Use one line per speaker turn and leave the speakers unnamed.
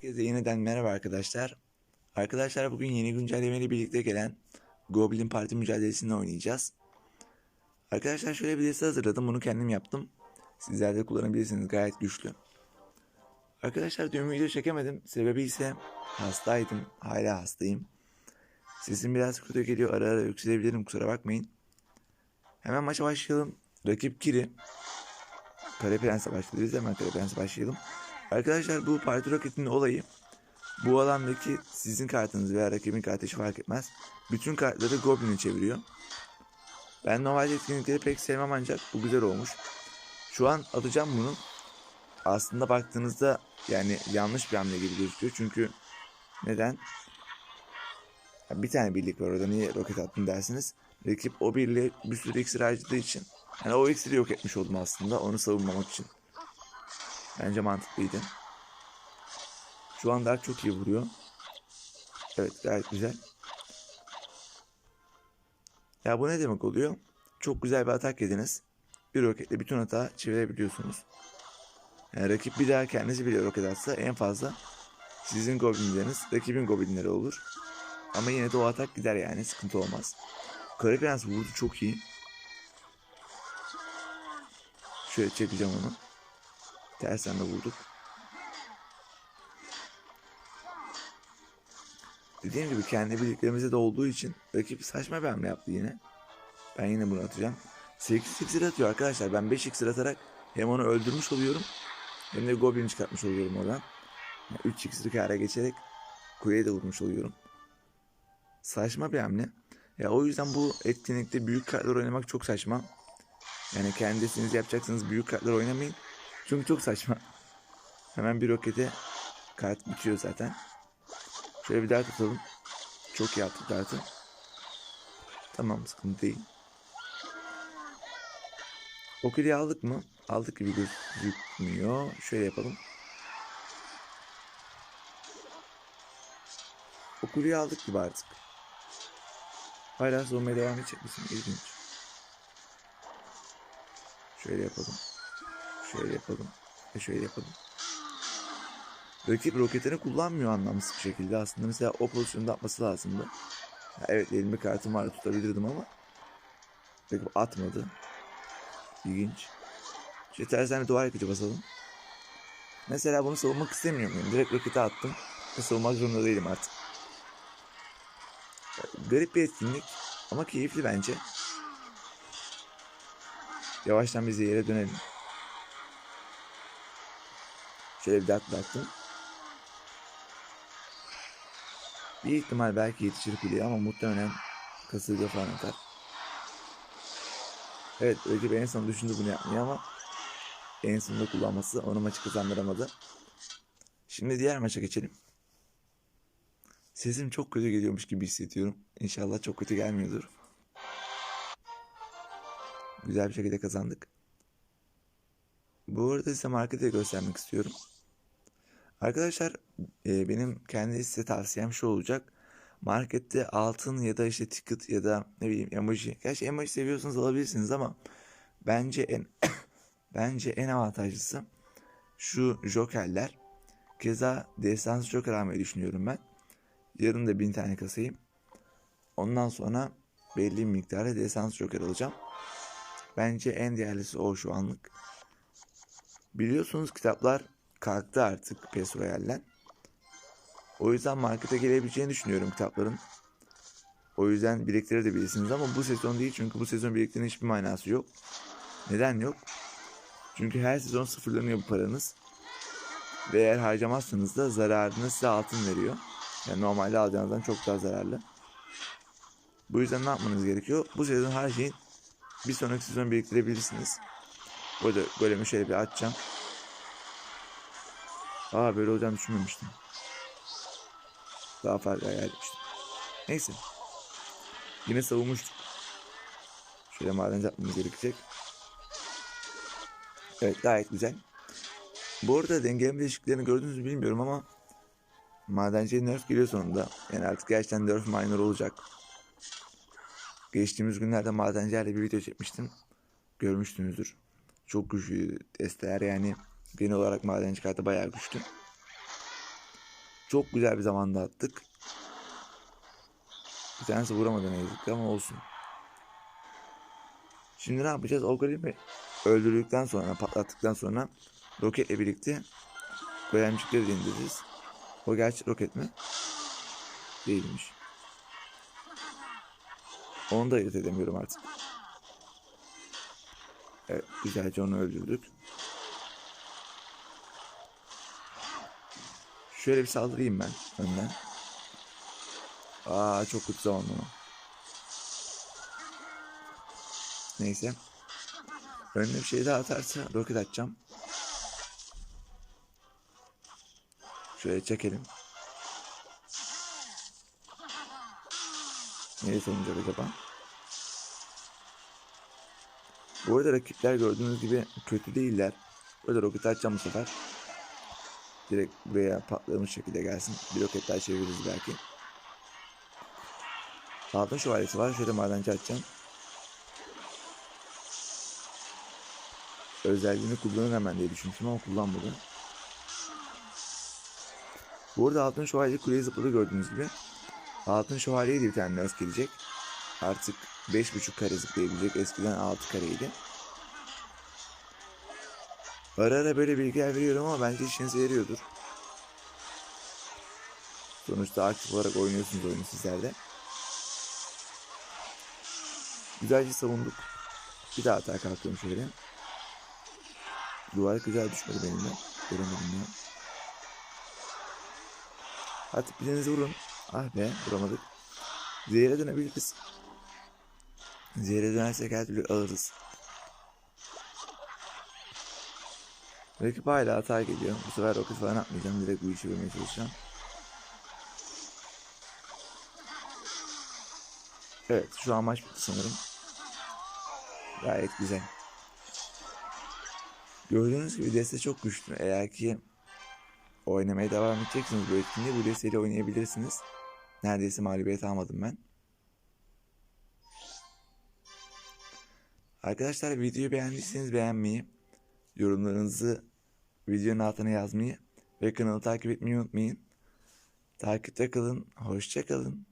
Herkese yeniden merhaba arkadaşlar. Arkadaşlar bugün yeni güncellemeyle birlikte gelen Goblin Parti mücadelesini oynayacağız. Arkadaşlar şöyle bir liste hazırladım. Bunu kendim yaptım. Sizler de kullanabilirsiniz. Gayet güçlü. Arkadaşlar dün video çekemedim. Sebebi ise hastaydım. Hala hastayım. Sesim biraz kötü geliyor. Ara ara yükselebilirim. Kusura bakmayın. Hemen maça başlayalım. Rakip Kiri. Kare Prens'e başlıyoruz. Hemen Kare Prens'e başlayalım. Arkadaşlar bu parti roketinin olayı bu alandaki sizin kartınız veya rakibin kartı hiç fark etmez. Bütün kartları Goblin'e çeviriyor. Ben normalde etkinlikleri pek sevmem ancak bu güzel olmuş. Şu an atacağım bunu. Aslında baktığınızda yani yanlış bir hamle gibi gözüküyor. Çünkü neden? Bir tane birlik var orada niye roket attın dersiniz. Rakip o birliğe bir sürü iksir harcadığı için. Yani o iksiri yok etmiş oldum aslında onu savunmamak için. Bence mantıklıydı. Şu an Dark çok iyi vuruyor. Evet gayet güzel. Ya bu ne demek oluyor? Çok güzel bir atak yediniz. Bir roketle bütün hata çevirebiliyorsunuz. Yani rakip bir daha kendisi bile roket atsa en fazla sizin goblinleriniz rakibin goblinleri olur. Ama yine de o atak gider yani sıkıntı olmaz. Kara Prens vurdu çok iyi. Şöyle çekeceğim onu. Tersen de vurduk. Dediğim gibi kendi birliklerimizde de olduğu için rakip saçma bir hamle yaptı yine. Ben yine bunu atacağım. 8 iksir atıyor arkadaşlar. Ben 5 iksir atarak hem onu öldürmüş oluyorum hem de Goblin çıkartmış oluyorum oradan. Yani 3 iksiri kâra geçerek kuleye de vurmuş oluyorum. Saçma bir hamle. Ya o yüzden bu etkinlikte büyük kartlar oynamak çok saçma. Yani kendisiniz yapacaksınız büyük kartlar oynamayın. Çünkü çok saçma. Hemen bir rokete kart bitiyor zaten. Şöyle bir daha tutalım. Çok iyi attık dartı. Tamam sıkıntı değil. O kuleyi aldık mı? Aldık gibi gözükmüyor. Şöyle yapalım. O kuleyi aldık gibi artık. Hala sormaya devam edecek misin? İlginç. Şöyle yapalım. Şöyle yapalım. Ve şöyle yapalım. Rakip roketini kullanmıyor anlamsız bir şekilde. Aslında mesela o pozisyonda atması lazımdı. Ya evet elimde kartım vardı tutabilirdim ama rakip atmadı. İlginç. İşte tersen bir duvar yıkıcı basalım. Mesela bunu savunmak istemiyorum. Yani direkt roketi attım. Ve savunmak zorunda değilim artık. Garip bir etkinlik ama keyifli bence. Yavaştan biz yere dönelim. Şöyle bir. Bir ihtimal belki yetişir kuleye ama muhtemelen kasırga falan atar. Evet rakip en son düşündü bunu yapmayı ama en sonunda kullanması onu maçı kazandıramadı. Şimdi diğer maça geçelim. Sesim çok kötü geliyormuş gibi hissediyorum. İnşallah çok kötü gelmiyordur. Güzel bir şekilde kazandık. Bu arada size markete göstermek istiyorum. Arkadaşlar e, benim kendi size tavsiyem şu olacak. Markette altın ya da işte ticket ya da ne bileyim emoji. Gerçi emoji seviyorsanız alabilirsiniz ama bence en bence en avantajlısı şu jokerler. Keza destansı joker almayı düşünüyorum ben. Yarın da bin tane kasayım. Ondan sonra belli bir miktarda destansı joker alacağım. Bence en değerlisi o şu anlık. Biliyorsunuz kitaplar kalktı artık PES Royale'den. O yüzden markete gelebileceğini düşünüyorum kitapların. O yüzden biriktirebilirsiniz ama bu sezon değil çünkü bu sezon biriktirmenin hiçbir manası yok. Neden yok? Çünkü her sezon sıfırlanıyor bu paranız. Ve eğer harcamazsanız da zararını size altın veriyor. Yani normalde alacağınızdan çok daha zararlı. Bu yüzden ne yapmanız gerekiyor? Bu sezon her şeyin bir sonraki sezon biriktirebilirsiniz. Burada golemi şöyle bir açacağım. Aa böyle olacağını düşünmemiştim. Daha farklı hayal etmiştim. Neyse. Yine savunmuştuk. Şöyle madenci atmamız gerekecek. Evet gayet güzel. Bu arada dengeleme değişikliklerini gördünüz mü bilmiyorum ama madenciye nerf geliyor sonunda. Yani artık gerçekten nerf minor olacak. Geçtiğimiz günlerde madencilerle bir video çekmiştim. Görmüşsünüzdür. Çok güçlü desteler yani genel olarak madenci kartı bayağı güçlü. Çok güzel bir zamanda attık. Bir tanesi vuramadı ne yazık ki ama olsun. Şimdi ne yapacağız? Garibi öldürdükten sonra, patlattıktan sonra roketle birlikte golemcikleri de indireceğiz. O gerçek roket mi? Değilmiş. Onu da ayırt edemiyorum artık. Evet, güzelce onu öldürdük. Şöyle bir saldırayım ben önden. Aa çok kötü zamanlama. Neyse. Önüne bir şey daha atarsa roket atacağım. Şöyle çekelim. Nereye sonucu acaba? Bu arada rakipler gördüğünüz gibi kötü değiller. Burada roket atacağım bu sefer. Direkt buraya patlamış şekilde gelsin. Bir roket daha çeviririz belki. Altın şövalyesi var. Şöyle madenci atacağım. Özelliğini kullanır hemen diye düşünmüştüm ama kullanmadı. Bu arada altın şövalye kuleye zıpladı gördüğünüz gibi. Altın şövalyeye de bir tane nerf gelecek. Artık 5.5 kare zıplayabilecek. Eskiden 6 kareydi. Ara ara böyle bilgiler veriyorum ama bence işinize yarıyordur. Sonuçta aktif olarak oynuyorsunuz oyunu sizler de. Güzelce savunduk. Bir daha atağa kalkıyorum şöyle. Duvar güzel düşmedi benimle. Göremedim ya. Hadi birinizi vurun. Ah be vuramadık. Zehre dönebiliriz. Zehre dönersek her türlü alırız. Rakip hala hata geliyor. Bu sefer roket falan atmayacağım. Direkt bu işi vermeye çalışacağım. Evet şu an maç bitti sanırım. Gayet güzel. Gördüğünüz gibi deste çok güçlü. Eğer ki oynamaya devam edeceksiniz bu etkinliği bu desteğiyle oynayabilirsiniz. Neredeyse mağlubiyet almadım ben. Arkadaşlar videoyu beğendiyseniz beğenmeyi, yorumlarınızı videonun altına yazmayı ve kanalı takip etmeyi unutmayın. Takipte kalın, hoşça kalın.